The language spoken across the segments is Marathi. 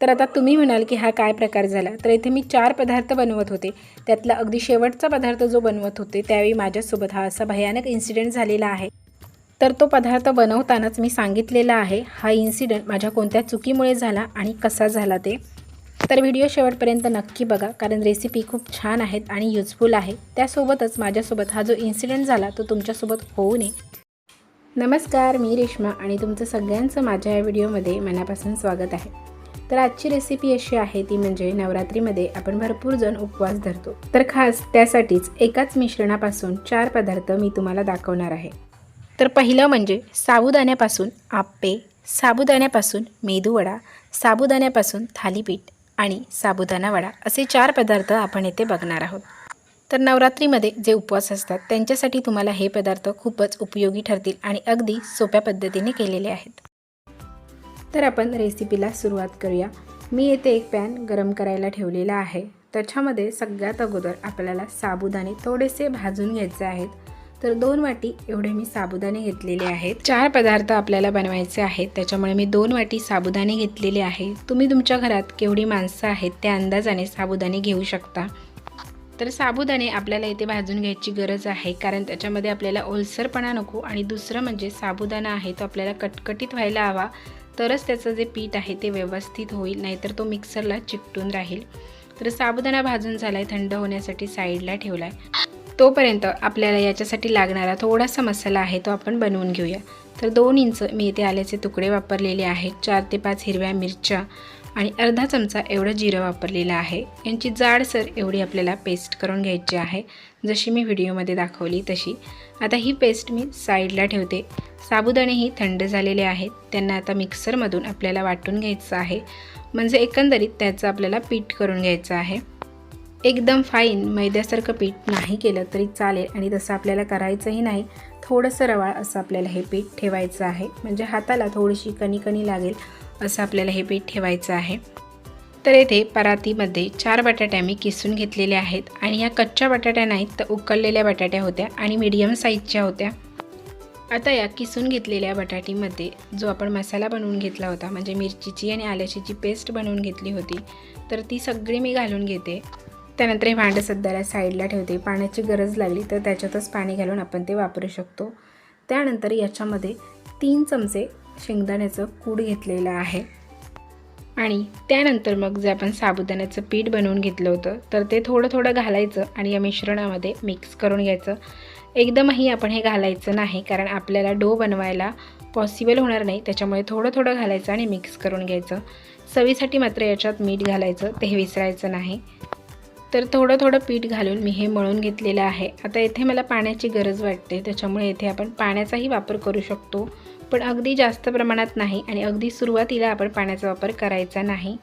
तर आता तुम्ही म्हणाल की हा काय प्रकार झाला? तर इथे मी चार पदार्थ बनवत होते. त्यातला अगदी शेवटचा पदार्थ जो बनवत होते त्यावेळी माझ्यासोबत हा असा भयानक इन्सिडेंट झालेला आहे. तर तो पदार्थ बनवतानाच मी सांगितलेला आहे हा इन्सिडेंट माझ्या कोणत्या चुकीमुळे झाला आणि कसा झाला ते. तर व्हिडिओ शेवटपर्यंत नक्की बघा कारण रेसिपी खूप छान आहेत आणि युजफुल आहे. त्यासोबतच माझ्यासोबत हा जो इन्सिडेंट झाला तो तुमच्यासोबत होऊ नये. नमस्कार मी रेश्मा आणि तुमचं सगळ्यांचं माझ्या या व्हिडिओमध्ये मनापासून स्वागत आहे. तर आजची रेसिपी अशी आहे ती म्हणजे नवरात्रीमध्ये आपण भरपूर जण उपवास धरतो. तर खास त्यासाठीच एकाच मिश्रणापासून चार पदार्थ मी तुम्हाला दाखवणार आहे. तर पहिलं म्हणजे साबुदाण्यापासून आप्पे साबुदाण्यापासून मेदूवडा साबुदाण्यापासून थालीपीठ आणि साबुदाणा वडा असे चार पदार्थ आपण येथे बघणार आहोत. तर नवरात्रीमध्ये जे उपवास असतात त्यांच्यासाठी तुम्हाला हे पदार्थ खूपच उपयोगी ठरतील आणि अगदी सोप्या पद्धतीने केलेले आहेत. तर आपण रेसिपीला सुरुवात करूया. मी येथे एक पॅन गरम करायला ठेवलेला आहे. त्याच्यामध्ये सगळ्यात अगोदर आपल्याला साबुदाणे थोडेसे भाजून घ्यायचे आहेत. तर दोन वाटी एवढे मी साबुदाणे घेतलेले आहेत. चार पदार्थ आपल्याला बनवायचे आहेत. त्याच्यामुळे मी दोन वाटी साबुदाणे घेतलेले आहे. तुम्ही तुमच्या घरात केवढी माणसं आहेत त्या अंदाजाने साबुदाणे घेऊ शकता. तर साबुदाणे आपल्याला इथे भाजून घ्यायची गरज आहे. कारण त्याच्यामध्ये आपल्याला ओलसरपणा नको आणि दुसरं म्हणजे साबुदाणा आहे तो आपल्याला कटकटीत व्हायला हवा. तरच त्याचं जे पीठ आहे ते व्यवस्थित होईल नाहीतर तो मिक्सरला चिकटून राहील. तर साबुदाणा भाजून झाला आहे थंड होण्यासाठी साईडला ठेवला आहे तोपर्यंत आपल्याला याच्यासाठी लागणारा थोडासा मसाला आहे तो आपण बनवून घेऊया. तर दोन इंच मी इथे आल्याचे तुकडे वापरलेले आहेत चार ते पाच हिरव्या मिरच्या आणि अर्धा चमचा एवढं जिरं वापरलेलं आहे. यांची जाडसर एवढी आपल्याला पेस्ट करून घ्यायची आहे. जशी मी व्हिडिओमध्ये दाखवली तशी. आता ही पेस्ट मी साईडला ठेवते. साबुदाणेही थंड झालेले आहेत. त्यांना आता मिक्सरमधून आपल्याला वाटून घ्यायचं आहे. म्हणजे एकंदरीत त्याचं आपल्याला पीठ करून घ्यायचं आहे. एकदम फाईन मैद्यासारखं पीठ नाही केलं तरी चालेल आणि तसं आपल्याला करायचंही नाही. थोडंसं रवाळ असं आपल्याला हे पीठ ठेवायचं आहे. म्हणजे हाताला थोडीशी कणी कणी लागेल. असं आपल्याला हे पीठ ठेवायचं आहे. तर येथे परातीमध्ये चार बटाट्या मी किसून घेतलेल्या आहेत आणि या कच्च्या बटाट्या नाहीत तर उकळलेल्या बटाट्या होत्या आणि मीडियम साईजच्या होत्या. आता या किसून घेतलेल्या बटाटीमध्ये जो आपण मसाला बनवून घेतला होता म्हणजे मिरचीची आणि आल्याची जी पेस्ट बनवून घेतली होती तर ती सगळी मी घालून घेते. त्यानंतर हे भांडं सध्याला साईडला ठेवते. पाण्याची गरज लागली तर त्याच्यातच पाणी घालून आपण ते वापरू शकतो. त्यानंतर याच्यामध्ये तीन चमचे शेंगदाण्याचं कूड घेतलेलं आहे. आणि त्यानंतर मग जे आपण साबुदाण्याचं पीठ बनवून घेतलं होतं तर ते थोडं थोडं घालायचं आणि या मिश्रणामध्ये मिक्स करून घ्यायचं. एकदमही आपण हे घालायचं नाही कारण आपल्याला डो बनवायला पॉसिबल होणार नाही त्याच्यामुळे थोडं थोडं घालायचं आणि मिक्स करून घ्यायचं. चवीसाठी मात्र याच्यात मीठ घालायचं ते विसरायचं नाही. तर थोडं थोडं पीठ घालून मी हे मळून घेतलेलं आहे. आता येथे मला पाण्याची गरज वाटते त्याच्यामुळे येथे आपण पाण्याचाही वापर करू शकतो. पण अगदी जास्त प्रमाणात नाही आणि अगदी सुरुवातीला आपण पाण्याचा वापर करायचा नाही.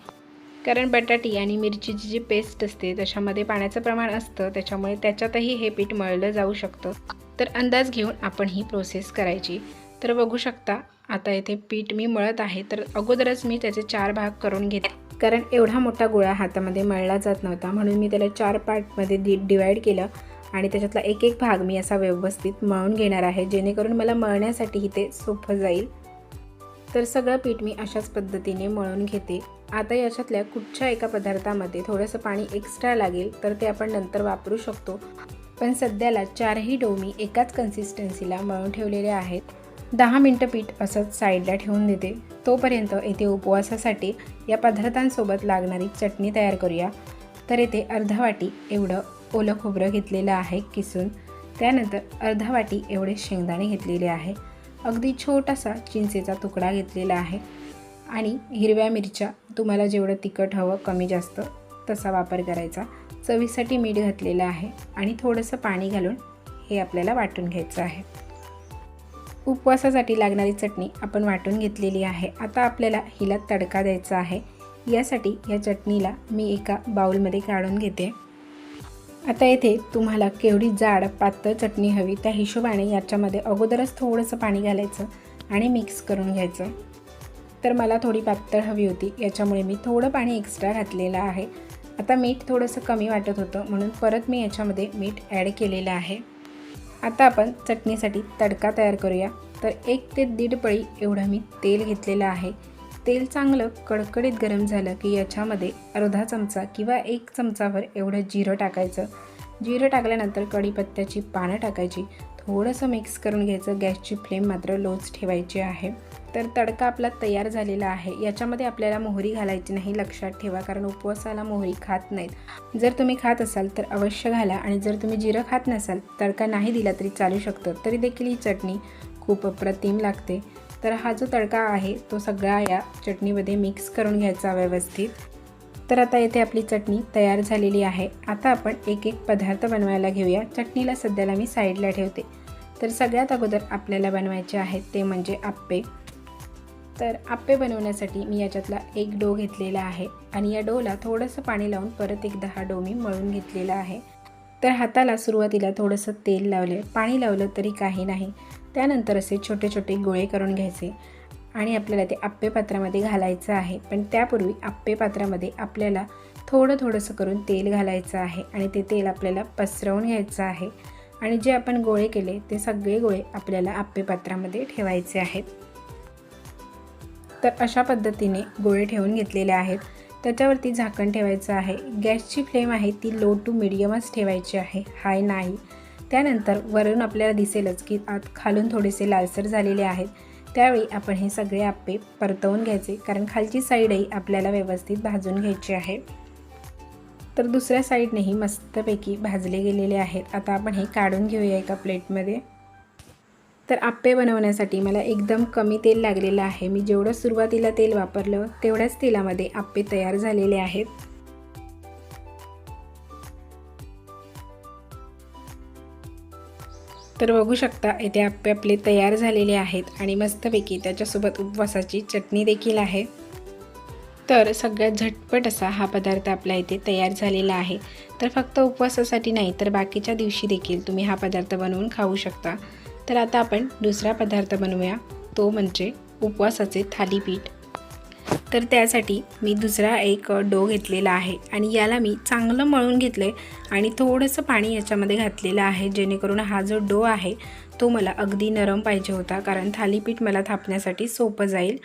कारण बटाटी आणि मिरचीची जी पेस्ट असते त्याच्यामध्ये पाण्याचं प्रमाण असतं त्याच्यामुळे त्याच्यातही हे पीठ मळलं जाऊ शकतं. तर अंदाज घेऊन आपण ही प्रोसेस करायची. तर बघू शकता आता येथे पीठ मी मळत आहे तर अगोदरच मी त्याचे चार भाग करून घेते. कारण एवढा मोठा गोळा हातामध्ये मळला जात नव्हता म्हणून मी त्याला चार पार्टमध्ये डि डिवाईड केलं. आणि त्याच्यातला एक एक भाग मी असा व्यवस्थित मळून घेणार आहे जेणेकरून मला मळण्यासाठीही ते सोपं जाईल. तर सगळं पीठ मी अशाच पद्धतीने मळून घेते. आता याच्यातल्या कुठच्या एका पदार्थामध्ये थोडंसं पाणी एक्स्ट्रा लागेल तर ते आपण नंतर वापरू शकतो. पण सध्याला चारही डो मी एकाच कन्सिस्टन्सीला मळून ठेवलेले आहेत. दहा मिनटं पीठ असंच साईडला ठेवून देते. तोपर्यंत येथे उपवासासाठी या पदार्थांसोबत लागणारी चटणी तयार करूया. तर येथे अर्धा वाटी एवढं ओलं खोबरं घेतलेलं आहे किसून. त्यानंतर अर्धा वाटी एवढे शेंगदाणे घेतलेले आहे. अगदी छोटासा चिंचेचा तुकडा घेतलेला आहे. आणि हिरव्या मिरच्या तुम्हाला जेवढं तिखट हवं कमी जास्त तसा वापर करायचा. चवीसाठी मीठ घातलेलं आहे आणि थोडंसं पाणी घालून हे आपल्याला वाटून घ्यायचं आहे. उपवासासाठी लागणारी चटणी आपण वाटून घेतलेली आहे. आता आपल्याला हिला तडका द्यायचा आहे. यासाठी या चटणीला मी एका बाऊलमध्ये काढून घेते. आता येथे तुम्हाला केवढी जाड पातळ चटणी हवी त्या हिशोबाने याच्यामध्ये अगोदरच थोडंसं पाणी घालायचं आणि मिक्स करून घ्यायचं. तर मला थोडी पातळ हवी होती याच्यामुळे मी थोडं पाणी एक्स्ट्रा घातलेलं आहे. आता मीठ थोडंसं कमी वाटत होतं म्हणून परत मी याच्यामध्ये मीठ ॲड केलेलं आहे. आता आपण चटणीसाठी तडका तयार करूया. तर एक ते दीड पळी एवढं मी तेल घेतलेलं आहे. तेल चांगलं कडकडीत गरम झालं की याच्यामध्ये अर्धा चमचा किंवा एक चमचावर एवढं जिरं टाकायचं. जिरं टाकल्यानंतर कढीपत्त्याची पानं टाकायची. थोडंसं मिक्स करून घ्यायचं. गॅसची फ्लेम मात्र लोच ठेवायची आहे. तर तडका आपला तयार झालेला आहे. याच्यामध्ये आपल्याला मोहरी घालायची नाही लक्षात ठेवा कारण उपवासाला मोहरी खात नाहीत. जर तुम्ही खात असाल तर अवश्य घाला आणि जर तुम्ही जिरं खात नसाल तडका नाही दिला तरी चालू शकतं. तरी देखील ही चटणी खूप अप्रतिम लागते. तर हा जो तडका आहे तो सगळा या चटणीमध्ये मिक्स करून घ्यायचा व्यवस्थित. तर आता येथे आपली चटणी तयार झालेली आहे. आता आपण एक एक पदार्थ बनवायला घेऊया. चटणीला सध्याला मी साईडला ठेवते. तर सगळ्यात अगोदर आपल्याला बनवायचे आहेत ते म्हणजे आप्पे. तर आप्पे बनवण्यासाठी मी याच्यातला एक डो घेतलेला आहे आणि या डोला थोडंसं पाणी लावून परत एकदा हा डो मी मळून घेतलेला आहे. तर हाताला सुरुवातीला थोडंसं तेल लावले. पाणी लावलं तरी काही नाही. त्यानंतर असे छोटे छोटे गोळे करून घ्यायचे आणि आपल्याला ते आप्पे पात्रामध्ये घालायचं आहे. पण त्यापूर्वी आप्पे पात्रामध्ये आपल्याला थोडं थोडंसं करून तेल घालायचं आहे आणि ते तेल आपल्याला पसरवून घ्यायचं आहे. आणि जे आपण गोळे केले ते सगळे गोळे आपल्याला आप्पे पात्रामध्ये ठेवायचे आहेत. तर अशा पद्धतीने गोळे ठेवून घेतलेले आहेत. त्याच्यावरती झाकण ठेवायचं आहे. गॅसची फ्लेम आहे ती लो टू मिडियमच ठेवायची आहे. हाय नाही. त्यानंतर वरून आपल्याला दिसेलच की आत खालून थोडेसे लालसर झालेले आहेत. त्यावेळी आपण हे सगळे आप्पे परतवून घ्यायचे कारण खालची साईडही आपल्याला व्यवस्थित भाजून घ्यायची आहे. तर दुसऱ्या साईडनेही मस्तपैकी भाजले गेलेले आहेत. आता आपण हे काढून घेऊया एका प्लेटमध्ये. तर आप्पे बनवण्यासाठी मला एकदम कमी तेल लागलेलं आहे. मी जेवढं सुरुवातीला तेल वापरलं तेवढ्याच तेलामध्ये आप्पे तयार झालेले आहेत. तर बघू शकता इथे आप्पे आपले तयार झालेले आहेत आणि मस्तपैकी त्याच्यासोबत उपवासाची चटणी देखील आहे. तर सगळ्यात झटपट असा हा पदार्थ आपल्या इथे तयार झालेला आहे. तर फक्त उपवासासाठी नाही तर बाकीच्या दिवशी देखील तुम्ही हा पदार्थ बनवून खाऊ शकता. तर आता आपण दुसरा पदार्थ बनवूया तो म्हणजे उपवासाचे थालीपीठ. तर त्यासाठी मी दुसरा एक डो घेतलेला आहे. आणि याला मी चांगलं मळून घेतलं आहे आणि थोडंसं पाणी याच्यामध्ये घातलेलं आहे जेणेकरून हा जो डो आहे तो मला अगदी नरम पाहिजे होता कारण थालीपीठ मला थापण्यासाठी सोपं जाईल.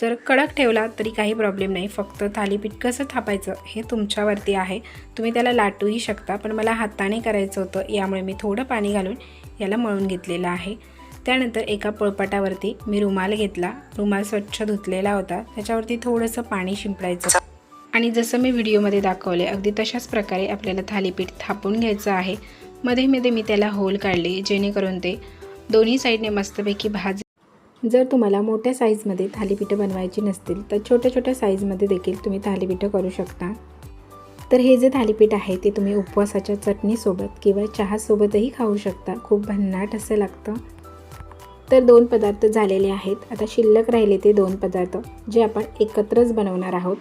जर कडक ठेवला तरी काही प्रॉब्लेम नाही फक्त थालीपीठ कसं थापायचं हे तुमच्यावरती आहे. तुम्ही त्याला लाटूही शकता पण मला हाताने करायचं होतं यामुळे मी थोडं पाणी घालून याला मळून घेतलेलं आहे. त्यानंतर एका पोळपाटावरती मी रुमाल घेतला. रुमाल स्वच्छ धुतलेला होता. त्याच्यावरती थोडंसं पाणी शिंपडायचं. आणि जसं मी व्हिडिओमध्ये दाखवले अगदी तशाच प्रकारे आपल्याला थालीपीठ थापून घ्यायचं आहे. मध्ये मध्ये मी त्याला होल काढले जेणेकरून ते दोन्ही साईडने मस्तपैकी भाज जर तुम्हाला मोठ्या साईजमध्ये थालीपीठं बनवायची नसतील तर छोट्या छोट्या साईजमध्ये देखील तुम्ही थालीपीठं करू शकता. तर हे जे थालीपीठ आहे ते तुम्ही उपवासाच्या चटणीसोबत किंवा चहासोबतही खाऊ शकता. खूप भन्नाट असं लागतं. तर दोन पदार्थ झालेले आहेत. आता शिल्लक राहिले ते दोन पदार्थ जे आपण एकत्रच बनवणार आहोत.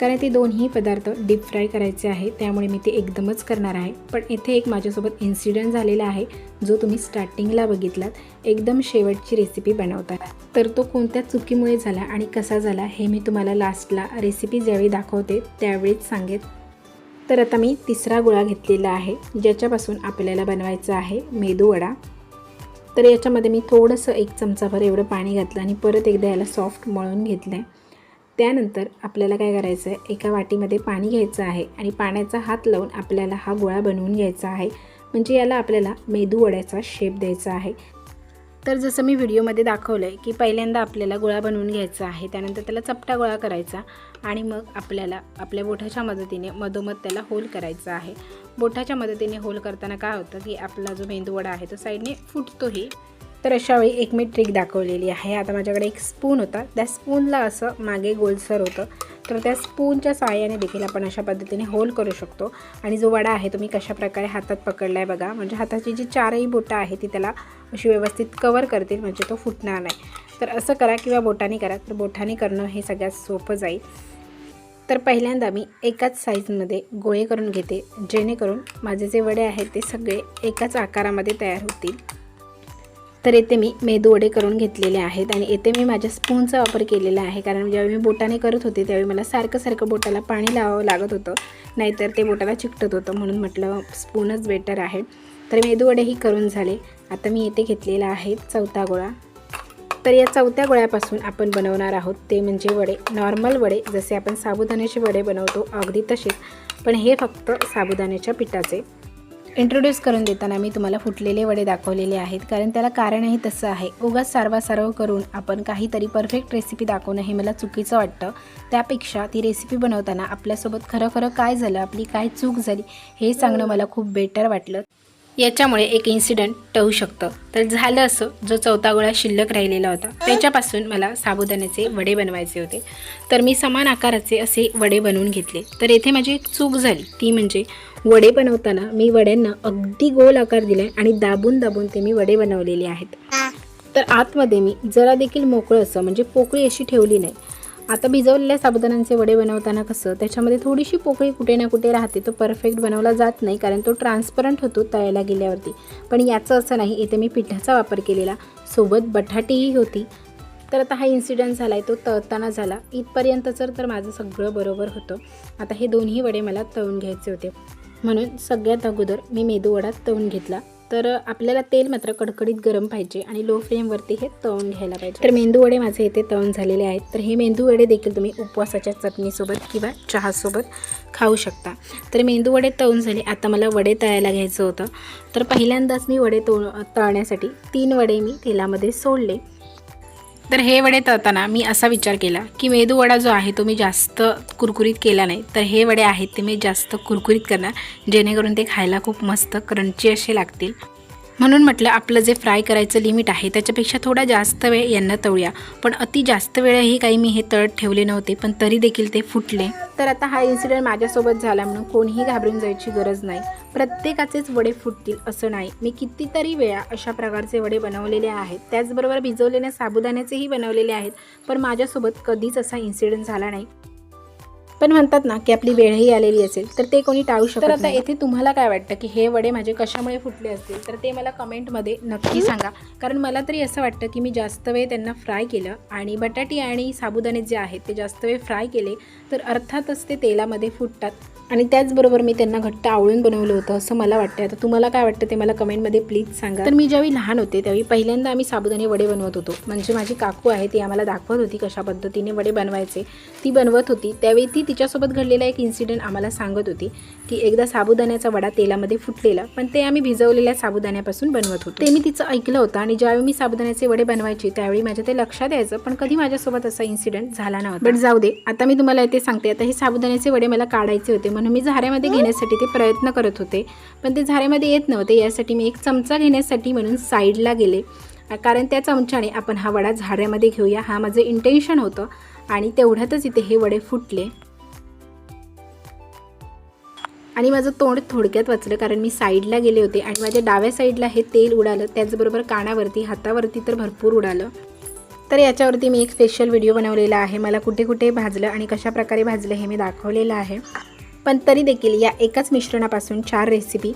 कारण ते दोन्ही पदार्थ डीप फ्राय करायचे आहे त्यामुळे मी ते एकदमच करणार आहे. पण इथे एक माझ्यासोबत इन्सिडेंट झालेला आहे जो तुम्ही स्टार्टिंगला बघितलात. एकदम शेवटची रेसिपी बनवतात तर तो कोणत्या चुकीमुळे झाला आणि कसा झाला हे मी तुम्हाला लास्टला रेसिपी ज्यावेळी दाखवते त्यावेळीच सांगेन. तर आता मी तिसरा गोळा घेतलेला आहे ज्याच्यापासून आपल्याला बनवायचा आहे मेदूवडा तर याच्यामध्ये मी थोडंसं एक चमचाभर एवढं पाणी घातलं आणि परत एकदा याला सॉफ्ट मळून घेतलं आहे त्यानंतर आपल्याला काय करायचं आहे एका वाटीमध्ये पाणी घ्यायचं आहे आणि पाण्याचा हात लावून आपल्याला हा गोळा बनवून घ्यायचा आहे. म्हणजे याला आपल्याला मेदू वड्याचा शेप द्यायचा आहे. तर जसं मी व्हिडिओमध्ये दाखवलं आहे की पहिल्यांदा आपल्याला गोळा बनवून घ्यायचा आहे त्यानंतर त्याला चपटा गोळा करायचा आणि मग आपल्याला आपल्या बोठाच्या मदतीने मधोमध त्याला होल करायचा आहे. बोठाच्या मदतीने होल करताना काय होतं की आपला जो मेंदूवडा आहे तो साईडने फुटतोही. तर अशावेळी एक मी ट्रिक दाखवलेली आहे. आता माझ्याकडे एक स्पून होता. त्या स्पूनला असं मागे गोलसर होतं. तर त्या स्पूनच्या साहाय्याने देखील आपण अशा पद्धतीने होल करू शकतो. आणि जो वडा आहे तुम्ही कशाप्रकारे कशा प्रकारे हातात पकडला आहे बघा. म्हणजे हाताची जी चारही बोटं आहे ती त्याला अशी व्यवस्थित कवर करतील म्हणजे तो फुटणार नाही. तर असं करा किंवा बोटाने करा तर बोटाने करणं हे सगळ्यात सोपं जाईल. तर पहिल्यांदा मी एकाच साईजमध्ये गोळे करून घेते जेणेकरून माझे जे वडे आहेत ते सगळे एकाच आकारामध्ये तयार होतील. तर येथे मी मेदू वडे करून घेतलेले आहेत आणि येथे मी माझ्या स्पूनचा वापर केलेला आहे. कारण ज्यावेळी मी बोटाने करत होते त्यावेळी मला सारखं सारखं बोटाला पाणी लावावं लागत होतं. नाहीतर ते बोटाला चिकटत होतं म्हणून म्हटलं स्पूनच बेटर आहे. तर मेदू वडेही करून झाले. आता मी येथे घेतलेला आहे चौथा गोळा. तर या चौथ्या गोळ्यापासून आपण बनवणार आहोत ते म्हणजे वडे. नॉर्मल वडे जसे आपण साबुदाण्याचे वडे बनवतो अगदी तसेच पण हे फक्त साबुदाण्याच्या पिठाचे. इंट्रोड्यूस करून देताना मी तुम्हाला फुटलेले वडे दाखवलेले आहेत. कारण त्याला कारणही तसं आहे. उगाच सारवा सारव करून आपण काहीतरी परफेक्ट रेसिपी दाखवणं हे मला चुकीचं वाटतं. त्यापेक्षा ती रेसिपी बनवताना आपल्यासोबत खरं खरं काय झालं आपली काय चूक झाली हे सांगणं मला खूप बेटर वाटलं. याच्यामुळे एक इन्सिडंट टळू शकतं. तर झालं असं जो चौथा गोळा शिल्लक राहिलेला होता त्याच्यापासून मला साबुदाण्याचे वडे बनवायचे होते. तर मी समान आकाराचे असे वडे बनवून घेतले. तर येथे माझी एक चूक झाली. ती म्हणजे वडे बनवताना मी वड्यांना अगदी गोल आकार दिला आणि दाबून दाबून ते मी वडे बनवलेले आहेत. तर आतमध्ये मी जरा देखील मोकळं असं म्हणजे पोकळी अशी ठेवली नाही आता भिजवलेल्या साबुदाण्यांचे वडे बनवताना कसं त्याच्यामध्ये थोडीशी पोकळी कुठे ना कुठे राहते तो परफेक्ट बनवला जात नाही कारण तो ट्रान्सपरंट होतो तळायला गेल्यावरती. पण याचं असं नाही इथे मी पिठाचा वापर केलेला. सोबत बटाटीही होती. तर आता हा इन्सिडंट झाला आहे तो तळताना झाला. इथपर्यंत जर तर माझं सगळं बरोबर होतं. आता हे दोन्ही वडे मला तळून घ्यायचे होते. म्हणून सगळ्यात अगोदर मी मेदू वडा तळून घेतला. तर आपल्याला तेल मात्र कडकडीत गरम पाहिजे आणि लो फ्लेमवरती हे तळून घ्यायला पाहिजे. तर मेंदू वडे माझे इथे तळून झालेले आहेत. तर हे मेंदू वडे देखील तुम्ही उपवासाच्या चटणीसोबत किंवा चहासोबत खाऊ शकता. तर मेंदू वडे तळून झाले. आता मला वडे तळायला घ्यायचं होतं. तर पहिल्यांदाच मी वडे तळ तळण्यासाठी तीन वडे मी तेलामध्ये सोडले. तर हे वडे तळताना मी असा विचार केला की मेदू वडा जो आहे तो मी जास्त कुरकुरीत केला नाही. तर हे वडे आहेत ते मी जास्त कुरकुरीत करणार जेणेकरून ते खायला खूप मस्त क्रंची असे लागतील. म्हणून म्हटलं आपलं जे फ्राय करायचं लिमिट आहे त्याच्यापेक्षा थोडा जास्त वेळ यांना तळूया. पण अति जास्त वेळही काही मी हे तळत ठेवले नव्हते पण तरी देखील ते फुटले. तर आता हा इन्सिडेंट माझ्यासोबत झाला म्हणून कोणीही घाबरून जायची गरज नाही. प्रत्येकाचेच वडे फुटतील असं नाही. मी कितीतरी वेळा अशा प्रकारचे वडे बनवलेले आहेत. त्याचबरोबर भिजवलेल्या साबुदाण्याचेही बनवलेले आहेत. पण माझ्यासोबत कधीच असा इन्सिडेंट झाला नाही. पण म्हणतात ना की आपली वेळही आलेली असेल तर ते कोणी टाळू शकत तर आता येथे तुम्हाला काय वाटतं की हे वडे माझे कशामुळे फुटले असतील? तर ते मला कमेंटमध्ये नक्की सांगा. कारण मला तरी असं वाटतं की मी जास्त वेळ त्यांना फ्राय केलं आणि बटाटी आणि साबुदाणे जे आहेत ते जास्त वेळ फ्राय केले तर अर्थातच ते तेलामध्ये फुटतात. आणि त्याचबरोबर मी त्यांना घट्ट आवळून बनवलं होतं असं मला वाटतं आता तुम्हाला काय वाटतं ते मला कमेंटमध्ये प्लीज सांगा. तर मी ज्यावेळी लहान होते त्यावेळी पहिल्यांदा आम्ही साबुदाणे वडे बनवत होतो. म्हणजे माझी काकू आहे ती आम्हाला दाखवत होती कशा पद्धतीने वडे बनवायचे. ती बनवत होती. त्यावेळी ती तिच्यासोबत घडलेला एक इन्सिडेंट आम्हाला सांगत होती. की एकदा साबुदाण्याचा वडा तेलामध्ये फुटलेला पण ते आम्ही भिजवलेल्या साबुदाण्यापासून बनवत होतो. ते मी तिचं ऐकलं होतं आणि ज्यावेळी मी साबुदाण्याचे वडे बनवायचे त्यावेळी माझ्या ते लक्षात यायचं पण कधी माझ्यासोबत असा इन्सिडेंट झाला नव्हता. बट जाऊ दे आता मी तुम्हाला ते सांगते. आता हे साबुदाण्याचे वडे मला काढायचे होते. म्हणून मी झाऱ्यामध्ये घेण्यासाठी ते प्रयत्न करत होते. पण ते झाऱ्यामध्ये येत नव्हते. यासाठी मी एक चमचा घेण्यासाठी म्हणून साईडला गेले. कारण त्या चमच्याने आपण हा वडा झाऱ्यामध्ये घेऊया. हा माझं इंटेन्शन होतं. आणि तेवढ्यातच इथे हे वडे फुटले. आणि माझं तोंड थोडक्यात वाचलं कारण मी साईडला गेले होते आणि माझ्या डाव्या साईडला हे तेल उडालं. त्याचबरोबर कानावरती हातावरती तर भरपूर उडालं. तर याच्यावरती मी एक स्पेशल व्हिडिओ बनवलेला आहे. मला कुठे कुठे भाजलं आणि कशा प्रकारे भाजलं हे मी दाखवलेलं आहे. पण तरी देखील या एकाच मिश्रणापासून चार रेसिपी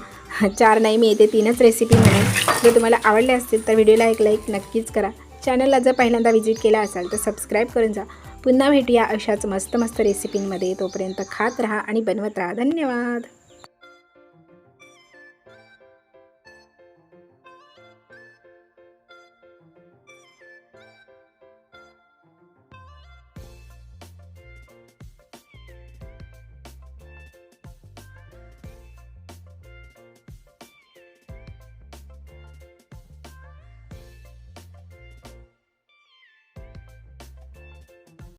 चार नाही मी येते तीनच रेसिपी म्हणेन. जे तुम्हाला आवडले असतील तर व्हिडिओला एक लाईक नक्कीच करा. चॅनलला जर पहिल्यांदा व्हिजिट केला असाल तर सबस्क्राईब करून जा. पुन्हा भेटूया अशाच मस्त मस्त रेसिपींमध्ये तोपर्यंत खात राहा आणि बनवत राहा. धन्यवाद.